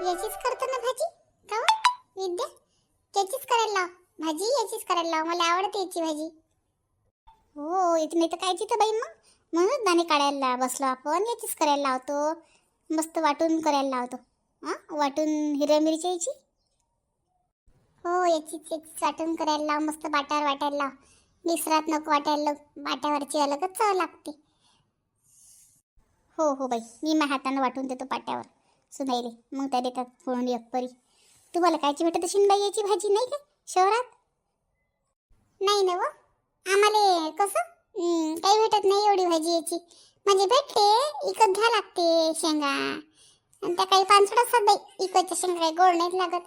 याचीच करतो ना भाजी? का हो? विद्या याचीच करायला लाव. भाजी याचीच करायला लाव. मला आवडते याची भाजी. हो इथं नाही तर कायची तर बाई मग? म्हणून दाणे काढायला बसलो आपण. याचीच करायला लावतो. मस्त वाटून करायला लावतो. हां? वाटून हिरव्या मिरच्याची हो याचीच याचीच वाटून करायला लाव. मस्त बाटावर वाटायला लाव. मिसरात नको वाटायला बाट्यावरची अलगच चव लागते. हो हो बाई. मी माझ्या हातानं वाटून देतो पाट्यावर सुनाईले मग त्या देतात फोडून एक परी. तुम्हाला कायची भेटत असेल बाई याची भाजी नाही का? शहरात? नाही ना व. आम्हाला कसं? काही भेटत नाही एवढी भाजी याची. म्हणजे भेटते इकत घ्या लागते शेंगा. आणि त्या काही पानसड असतात बाई इकडच्या शेंगा काही गोड नाहीत लागत.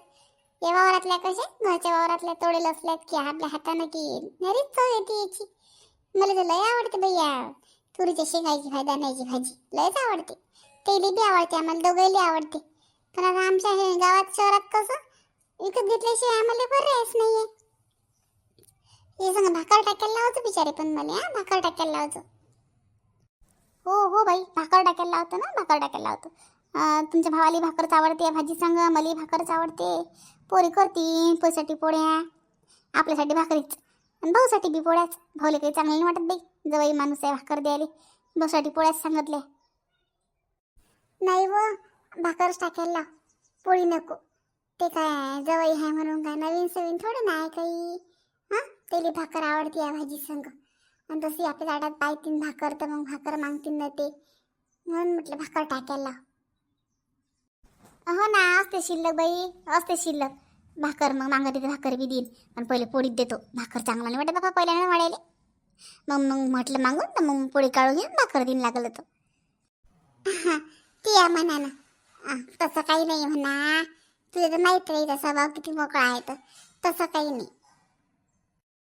या वावरातल्या कशा? घरच्या वावरातल्या तोडेल असल्यात की आपल्या हातानं की नरीच चव येते याची. मला तर लय आवडते भैया तुरीच्या तुरीच्या शेंगाची दाण्याची भाजी. लयच आवडते. तेली बी आवडते आम्हाला दोघंही आवडते. पण आता आमच्या हे गावात शहरात कसं? विकत घेतल्याशिवाय आम्हाला पर्यायच आहे हे सांगा भाकर टाकायला लावतो बिचारे पण मला हा? भाकर टाकायला लावतो. हो हो बाई भाकर टाकायला लावतो ना भाकर टाकायला लावतो. तुमच्या भावाली भाकरच आवडते भाजी सांग मला भाकरच आवडते. पोरी करती पोरीसाठी पोळ्या. आपल्यासाठी भाकरीच. आणि भाऊसाठी बी पोळ्याच. भाऊले काही चांगलं नाही वाटत बाई जवळ माणूस आहे भाकर द्यायला. भाऊसाठी पोळ्याच सांगितल्या. नाही व भाकरच टाकायला लाव. पोळी नको. ते काय जवळ आहे म्हणून काय नवीन सवीन थोडं नाही काही. हां तेली भाकर आवडते या भाजी संग. आणि तशी आपल्या झाडात पाहतीन भाकर तर मग भाकर मागतीन ना ते. म्हणून म्हटलं भाकर टाकायला लाव. हो ना असते शिल्लक बाई असते शिल्लक. भाकर मग मागत तिथे भाकर बी देईन. पण पहिले पोळीत देतो. भाकर चांगला नाही वाटत बाबा पहिल्यानं वाढायला. मग मग म्हटलं मागून तर मग पोळी काढून घेऊन भाकर देईन लागलं तर. हा ती या म्हणा ना आ, तसं काही नाही म्हणा. तुझं तर माहीत आहे तसा स्वभाव किती मोकळा आहे तर तसं काही नाही.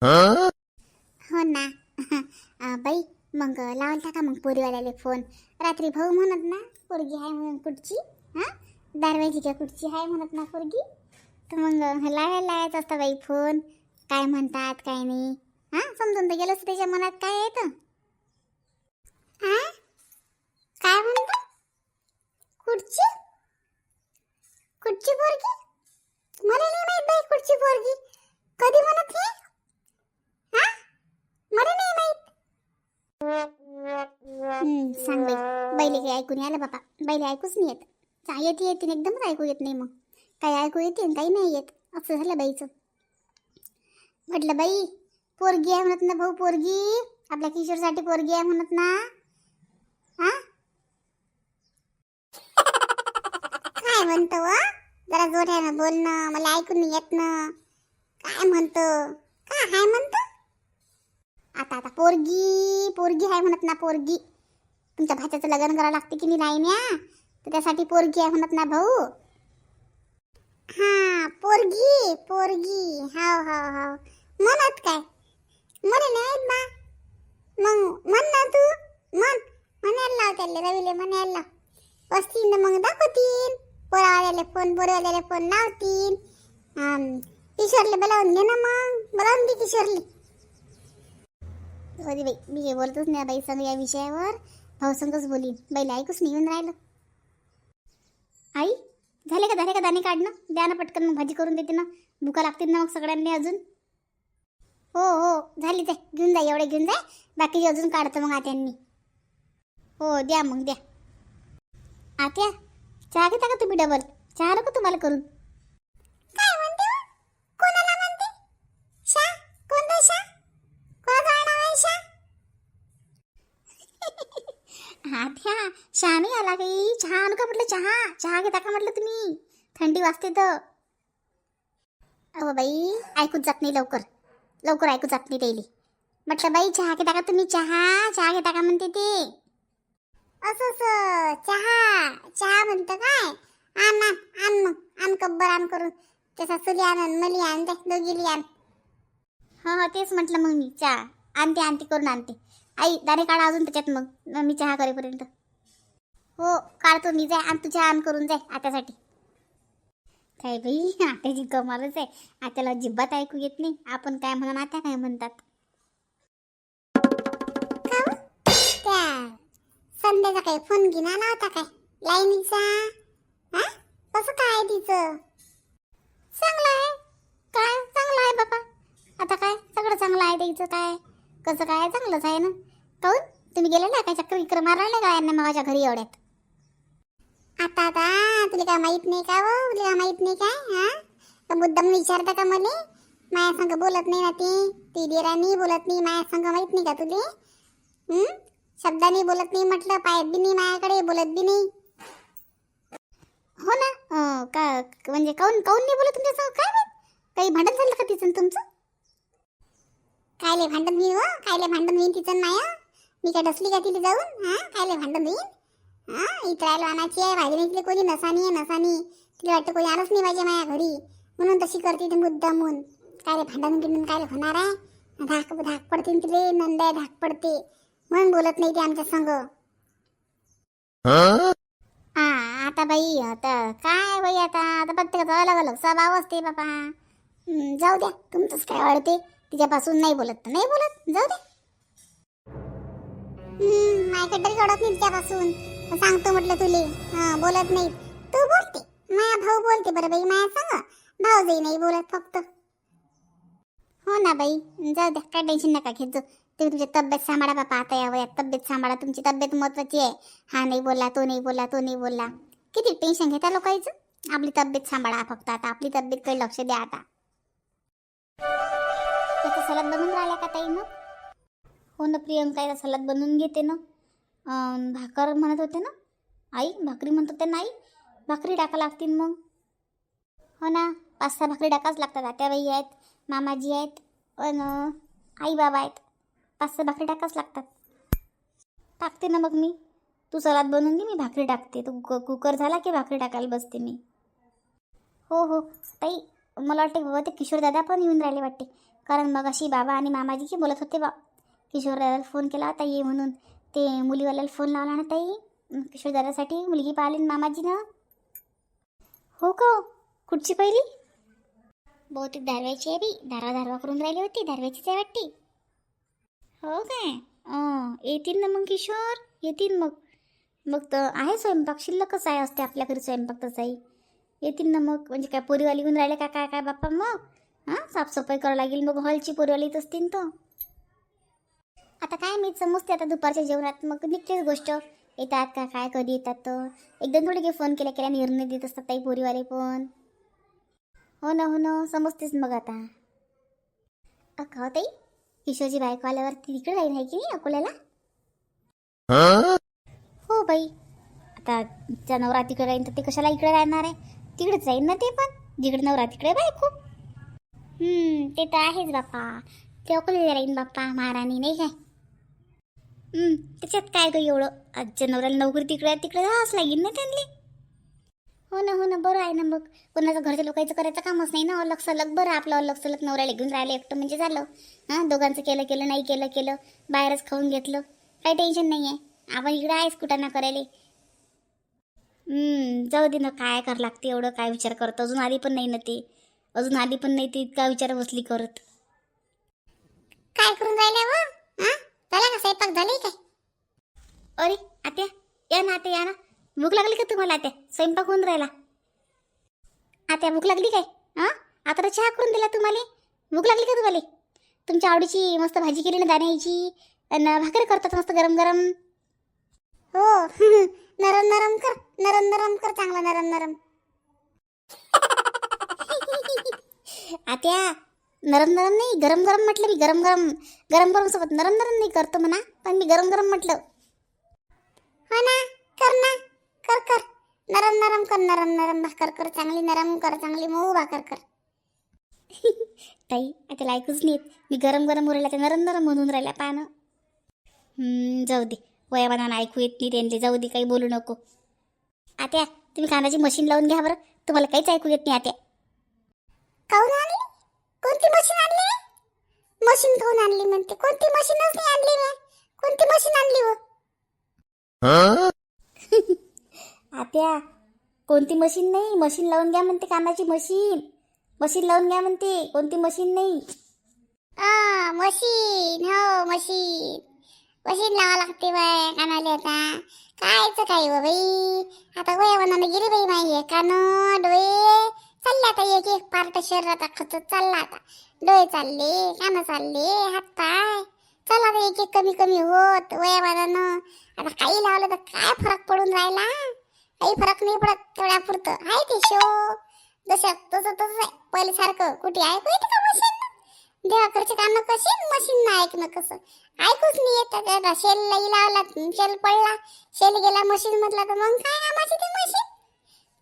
हो? ना. आ, बाई मग लावलता का मग पोरीवाल्याले फोन. रात्री भाऊ म्हणत ना पोरगी आहे म्हणून कुठची हां? दारवाजी का कुठची आहे म्हणत ना पोरगी. तर मग लावायला लावायचा असता बाई फोन. काय म्हणतात काय नाही. हां? समजून तर गेलंच त्याच्या मनात काय तर? हां काय म्हणता? कुठची कुठची पोरगी? मला नाही माहीत बाई कुठची पोरगी. कधी म्हणत हे हा? मला नाही माहीत. सांग बाई. बैले काही ऐकून आलं बाबा. बैले ऐकूच नाही येत. काय येते येते. एकदमच ऐकू येत नाही मग. काही ऐकू येते काही नाही येत. असं झालं बाईचं. म्हटलं बाई पोरगी आहे म्हणत ना भाऊ पोरगी. आपल्या किशोरसाठी पोरगी आहे म्हणत ना. हा? काय म्हणतो व जरा जोरानं बोलणं मला ऐकून नाही येत ना. काय म्हणतो? काय हाय म्हणतो? आता आता पोरगी पोरगी आहे म्हणत ना पोरगी. तुमच्या भाच्याचं लग्न करावं लागते की नाही न्या तर त्यासाठी पोरगी आहे म्हणत ना भाऊ. हा पोरगी पोरगी. हाव हाव हाव. म्हणत काय? म्हणे नाही बा मग म्हण ना तू. म्हण. म्हणायला लाव त्याला रवीले म्हणायला लाव. वस्तीन मग दाखवतील पोरावाल्याला फोन पोरवाल्याला फोन लावतील आम, किशोरले बोलावून घे ना मग. बोलावून दे किशोरले. अरे बाई मी हे बोलतच नाही बाई संग या विषयावर. भाऊ संगच बोलीन. बाईला ऐकूच नाही येऊन राहिलं. आई झाले का झाले का दाणे काढणं? द्या ना पटकन मग भाजी करून देते ना. भुका लागतील ना मग सगळ्यांनी अजून. हो हो झाली ते. घेऊन जा एवढे घेऊन जा. बाकीचे अजून काढतो मग आत्यांनी. हो द्या मग द्या. आत्या चहा घेता का तुम्ही डबल चहा नको तुम्हाला करून. काय म्हणते हो? कोणाला म्हणते? शा? कोणता शा? कोणाचं आडनाव आहे शा? आत्या शहा नाही आला काही चहा आणू का म्हटलं चहा? चहा घेता का म्हटलं तुम्ही? थंडी वाजते तर. अहो बाई ऐकूच जात नाही लवकर. लवकर ऐकू जात नाही त्याला म्हटलं बाई चहा घेता का तुम्ही? चहा? चहा घेता का म्हणते ते? असं असं चहा चहा म्हणतं काय? आण आण आण मग आण कब्बर आण करून. त्याचा सुली आण आणि मली आण ते दोघीली आण हा हा तेच म्हटलं मग मी चहा. आणते आणते करून आणते. आई दाणे काढा अजून त्याच्यात मग. मग मी चहा करेपर्यंत. हो काढतो मी जाय आणि तुझ्या चहा आण करून जाय आत्यासाठी. काय बाई आत्याची कमालच आहे. आत्याला अजिबात ऐकू येत नाही. आपण काय म्हणून आत्या काय म्हणतात? त्या संध्याचा काही फोन घेणार नव्हता काय? लाईनीचा? हा कसं काय तिचं? चांगलं आहे. काय? चांगलं आहे बापा. आता काय? सगळं चांगलं आहे तिचं काय? कसं काय? चांगलंच आहे ना? काहून? तुम्ही गेलेला काय? चक्कर विक्र मारायला का यांना माझ्या घरी एवढ्यात? आता आता तुला काय माहीत नाही का हो? तुला काय माहीत नाही काय? हा? का मुद्दाम विचारता का मला? माया संग बोलत नाही ना ती. ती देरानी बोलत नाही. माया संग माहीत नाही का तुले? शब्दाने बोलत नाही म्हटलं पायात बी नाही माझ्याकडे बोलत बी नाही. हो ना? अं, का म्हणजे काऊन काऊन नाही बोलत तुमच्या काय माहीत? काही भांडण झालं का तिचं आणि तुमचं? कायले भांडण होईल हो? कायले भांडण होईल तिचं माया? मी काय डसली का तिथे जाऊन? हा? कायले भांडण होईल? हा? इतरायला आणायची आहे भाजी नाही कोणी नसानी आहे नसानी तिला वाटतं कोणी आलंच नाही पाहिजे माझ्या घरी. म्हणून तशी करते ती मुद्दा म्हणून कायले भांडण गिंडून कायले होणार आहे? धाक धाक पडते न तिले नंदा धाक पडते. म्हणून बोलत नाही ते आमच्या संग? हा? आता बाई आता काय बाई आता? आता प्रत्येकाचा अलग अलग स्वभाव असते बाबा जाऊ द्या. तुमचंच काय वाढते? तिच्यापासून नाही बोलत तर नाही बोलत. जाऊ द्या. माझ्याकडे तरी कळत नाही तिच्यापासून. सांगतो म्हटलं तुले. हा बोलत नाही. तू बोलते. माया भाऊ बोलते बरं बाई माया सांग. भाऊ जाई नाही बोलत फक्त. हो ना बाई. जाऊ द्या. काय टेन्शन नका घेत जाऊ. तुम्ही तुमची तब्येत सांभाळा बापा. आता या वयात तब्येत सांभाळा. तुमची तब्येत महत्वाची आहे. हा नाही बोलला तो नाही बोलला तो नाही बोलला. किती टेन्शन घेता लोकांचं आपली तब्येत सांभाळा फक्त आता. आपली तब्येतकडे लक्ष द्या आता. त्याचा सलद बनून राहिला का ताई मग? हो ना प्रियंका याचा सलाद बनवून घेते ना. भाकर म्हणत होते ना? आई भाकरी म्हणत होते ना आई? भाकरी टाका लागतील मग. हो ना पाच सहा भाकरी टाकाच लागतात. आत्याबाई आहेत मामाजी आहेत अन आई बाबा आहेत. पाच सहा भाकरी टाकाच लागतात. टाकते ना मग मी. तू सलाद बनवून दे मी भाकरी टाकते. तू कुक- कुकर झाला की भाकरी टाकायला बसते मी. हो हो. ताई मला वाटते बाबा ते किशोरदादा पण येऊन राहिले वाटते. कारण मग अशी बाबा आणि मामाजीची बोलत होते बा. किशोरदादाला फोन केला होता ये म्हणून. ते मुलीवाल्याला फोन लावला ना ताई. किशोरदादासाठी मुलगी पाहिली ना मामाजीनं. हो का हो? कुठची पहिली? बहुतेक दारव्याची आहे बी दारवा दारवा करून राहिली होती. दारव्याचीच आहे वाटते. हो काय? येतील ना मग किशोर? येतील मग. मग तर आहे स्वयंपाक. शिल्लकच आहे असते आपल्या घरी स्वयंपाक तसाही येतील ना मग. म्हणजे काय पोरीवाली येऊन राहिले का काय काय बाप्पा मग? हां? साफसफाई करावं लागेल. मग हॉलची पोरीवाली येत असतील तर. आता काय मी समजते आता दुपारच्या जेवणात. मग निघतेच गोष्ट. येतात का काय कधी येतात तर. एकदम थोडे काही फोन केल्या केल्या निर्णय देत असतात ताई पोरीवाले पण. हो ना हो ना. समजतेच मग आता. अख हो ताई. किशोरची बायको आल्यावर ती तिकडे राहील आहे की नाही अकोल्याला? हो? बाई. आता तिचा नवरा तिकडे राहील तर ते कशाला इकडे राहणार आहे? तिकडेच राहील ना ते पण. जिकडे नवरा तिकडे बायको. हम्म, ते तर आहेच बाप्पा. ते अकोल्याला राहीन बाप्पा महाराणी नाही काय? हम्म, त्याच्यात काय ग एवढं? आजच्या नवऱ्याला नोकरी तिकडे तिकडे राहावंच लागेल ना त्यांनी हो ना हो ना बरं आहे ना मग. कोणाचं घरच्या लोकांचं करायचं कामच नाही ना. अलग सलग बरं आपलं अलग सलग नवऱ्याला घेऊन राहिलं एकटं म्हणजे झालं. हां दोघांचं केलं केलं नाही केलं केलं. बाहेरच खाऊन घेतलं. काही टेन्शन नाही आहे. आपण इकडे आहेच कुठं ना करायला. जाऊ दे ना काय कर लागते एवढं काय विचार करत? अजून आली पण नाही ना ती. अजून आली पण नाही ती इतका विचार बसली करत. काय करून राहिले व हा? झाला का स्वयंपाक? झाले काय? अरे आत्या या ना आत्या या ना. भूक लागली का तुम्हाला आत्या? स्वयंपाक होऊन राहिला. आत्या भूक लागली काय? हां? आता तर चहा करून दिला तुम्हाला. भूक लागली का तुम्हाला? तुमच्या आवडीची मस्त भाजी केली ना दाण्याची. आणि भाकरी करतात मस्त गरम गरम. हो. नरम नरम कर. नरम नरम कर चांगला नरम नरम. आत्या नरम नरम नाही गरम गरम म्हटलं मी गरम गरम. गरम गरम सोबत नरम नरम नाही करतो म्हणा पण मी गरम गरम म्हटलं. हो ना? कर ना. कर कर. नरम नरम कर नरम नरम भाकर कर. चांगली नरम कर चांगली मऊ भाकर कर. ताई त्याला ऐकूच नाही येत. मी गरम गरम उरायला ते नरम नरम म्हणून राहिल्या पानं. जाऊ दे. वयामानानं ऐकू येत नाही त्यांचे जाऊ दे काही बोलू नको. आत्या तुम्ही कानाची मशीन लावून घ्या बरं. तुम्हाला काहीच ऐकू येत नाही आत्या. काऊन आणली? कोणती मशीन आणली? मशीन काऊन आणली म्हणते? कोणती मशीनच नाही आणली मी? कोणती मशीन आणली व आत्या कोणती मशीन नाही? मशीन लावून घ्या म्हणते कानाची मशीन मशीन लावून घ्या म्हणते कोणती मशीन नाही. आ मशीन हो मशीन मशीन लावा लागते बाय कानाले आता. कायचं काय व हो बाई? आता वय वयामानानं गेली बाई माई कानं डोळे चालले आता एक एक पार्ट शरीरात खत चालला आता. डोळे चालले कानं चालले हात पाय. चला आता एक एक कमी कमी होत वयामानानं आता काही लावलं तर काय फरक पडून राहिला? काही फरक नाही पडत तेवढ्या पुरतं. आहे ते शो जसं तसं तसंच आहे. पहिले सारखं कुठे ऐकू येते का मशीन देवाकडचे कानं कशी मशीन ना ऐकणं कसं? ऐकूच नाही येत. त्याला शेल लई लावला शेल पडला. शेल गेला मशीन मधला तर मग काय कामाची ते मशीन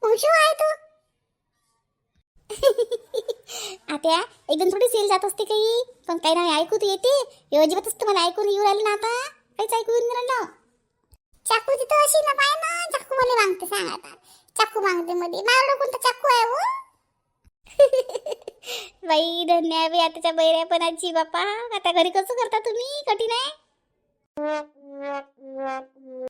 मग शो आहे तू. आता एकदम थोडी सेल जात असते काही. पण काही नाही ऐकू तू येते. हे अजिबातच तुम्हाला ऐकून येऊ राहिले ना आता. काहीच ऐकू येऊन राहिलं चाकू तिथं अशी ना पाय ना. चाकू मला मागते सांग आता चाकू मागते मध्ये मारलो कोणता चाकू आहे बाई धन्य बी आताच्या बैऱ्यापणाची बापा. आता घरी कसं करता तुम्ही कठीण आहे?